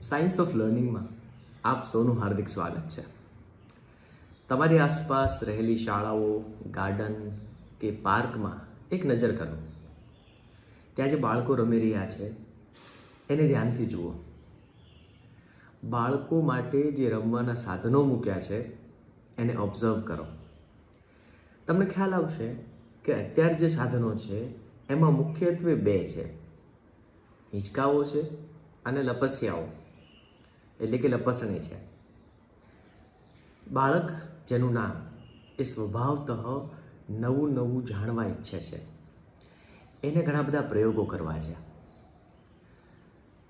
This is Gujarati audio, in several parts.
સાયન્સ ઓફ લર્નિંગમાં આપ સૌનું હાર્દિક સ્વાગત છે. તમારી આસપાસ રહેલી શાળાઓ ગાર્ડન કે પાર્કમાં એક નજર કરો. ત્યાં જે બાળકો રમી રહ્યા છે, એને ધ્યાનથી જુઓ. બાળકો માટે જે રમવાના સાધનો મૂક્યા છે, એને ઓબ્ઝર્વ કરો. તમને ખ્યાલ આવશે કે અત્યારે જે સાધનો છે, એમાં મુખ્યત્વે બે છે. હિંચકાઓ છે અને લપસિયાઓ. એટલે કે લપસણી છે. બાળક જેનું નામ એ સ્વભાવતઃ નવું નવું જાણવા ઈચ્છે છે. એને ઘણા બધા પ્રયોગો કરવા છે.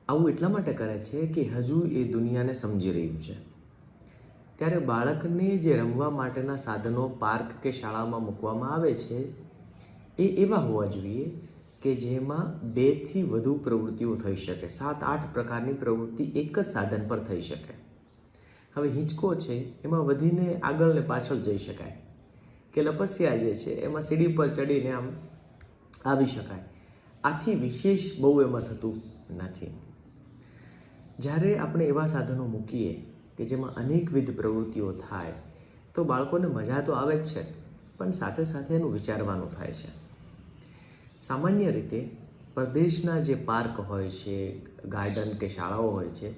આવું એટલા માટે કરે છે કે હજુ એ દુનિયાને સમજી રહ્યું છે. ત્યારે બાળકને જે રમવા માટેના સાધનો પાર્ક કે શાળામાં મૂકવામાં આવે છે, એ એવા હોવા જોઈએ કે જેમાં બેથી વધુ પ્રવૃત્તિઓ થઈ શકે. સાત, આઠ પ્રકારની પ્રવૃત્તિ એક જ સાધન પર થઈ શકે. હવે હિંચકો છે, એમાં વધીને આગળ ને પાછળ જઈ શકાય. કે લપસ્યા જે છે, એમાં સીડી પર ચડીને આમ આવી શકાય. આથી વિશેષ બહુ એમાં થતું નથી. જ્યારે આપણે એવા સાધનો મૂકીએ કે જેમાં અનેકવિધ પ્રવૃત્તિઓ થાય, તો બાળકોને મજા તો આવે જ છે, પણ સાથે સાથે એનું વિચારવાનું થાય છે. સામાન્ય રીતે પ્રદેશના જે પાર્ક હોય છે, ગાર્ડન કે શાળાઓ હોય છે,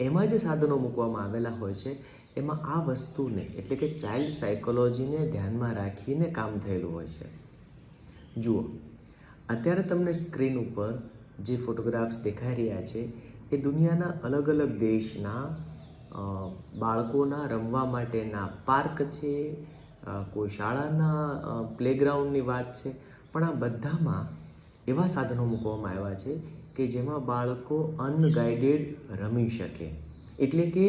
એમાં જે સાધનો મૂકવામાં આવેલા હોય છે, એમાં આ વસ્તુને એટલે કે ચાઇલ્ડ સાયકોલોજીને ધ્યાનમાં રાખીને કામ થયેલું હોય છે. જુઓ, અત્યારે તમને સ્ક્રીન ઉપર જે ફોટોગ્રાફ્સ દેખાઈ રહ્યા છે, એ દુનિયાના અલગ અલગ દેશના બાળકોના રમવા માટેના પાર્ક છે કોઈ શાળાના પ્લેગ્રાઉન્ડની વાત છે પણ આ બધામાં એવા સાધનો મૂકવામાં આવ્યા છે કે જેમાં બાળકો અનગાઈડેડ રમી શકે. એટલે કે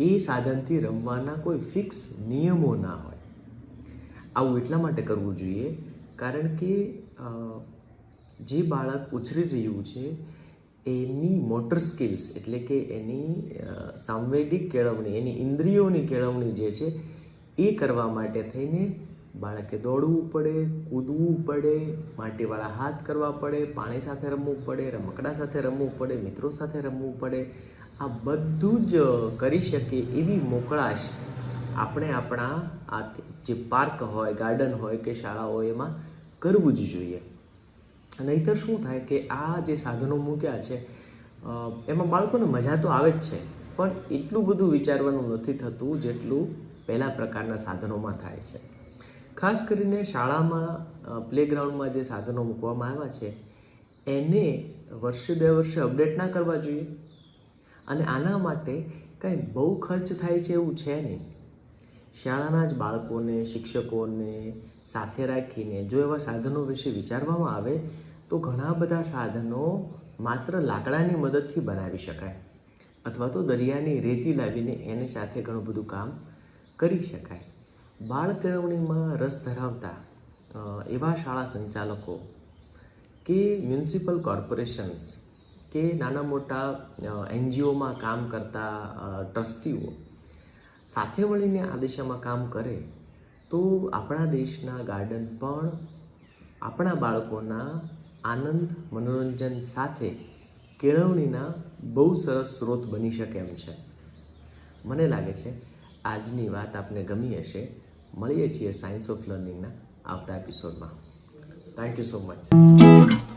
એ સાધનથી રમવાના કોઈ ફિક્સ નિયમો ના હોય. આવું એટલા માટે કરવું જોઈએ, કારણ કે જે બાળક ઉછરી રહ્યું છે, એની મોટર સ્કિલ્સ એટલે કે એની સાંવેદિક કેળવણી, એની ઇન્દ્રિયોની કેળવણી જે છે, એ કરવા માટે થઈને બાળકે દોડવું પડે, કૂદવું પડે, માટીવાળા હાથ કરવા પડે, પાણી સાથે રમવું પડે, રમકડા સાથે રમવું પડે, મિત્રો સાથે રમવું પડે. આ બધું જ કરી શકે એવી મોકળાશ આપણે આપણા આ જે પાર્ક હોય, ગાર્ડન હોય કે શાળા હોય એમાં કરવું જ જોઈએ. નહીતર શું થાય કે આ જે સાધનો મૂક્યા છે એમાં બાળકોને મજા તો આવે જ છે, પણ એટલું બધું વિચારવાનું નથી થતું જેટલું પહેલાં પ્રકારના સાધનોમાં થાય છે. ખાસ કરીને શાળામાં પ્લેગ્રાઉન્ડમાં જે સાધનો મૂકવામાં આવ્યા છે, એને વર્ષે બે વર્ષે અપડેટ ના કરવા જોઈએ. અને આના માટે કંઈ બહુ ખર્ચ થાય છે એવું છે નહીં. શાળાના જ બાળકોને, શિક્ષકોને સાથે રાખીને જો એવા સાધનો વિશે વિચારવામાં આવે, તો ઘણા બધા સાધનો માત્ર લાકડાની મદદથી બનાવી શકાય. અથવા તો દરિયાની રેતી લાવીને એની સાથે ઘણું બધું કામ કરી શકાય. બાળ કેળવણીમાં રસ ધરાવતા એવા શાળા સંચાલકો કે મ્યુનિસિપલ કોર્પોરેશન્સ કે નાના મોટા એનજીઓમાં કામ કરતા ટ્રસ્ટીઓ સાથે મળીને આ દિશામાં કામ કરે, તો આપણા દેશના ગાર્ડન પણ આપણા બાળકોના આનંદ, મનોરંજન સાથે કેળવણીના બહુ સરસ સ્ત્રોત બની શકે એમ છે. મને લાગે છે, આજની વાત આપને ગમી હશે. મળીએ છીએ સાયન્સ ઓફ લર્નિંગના આવતા એપિસોડમાં થેન્ક યુ સો મચ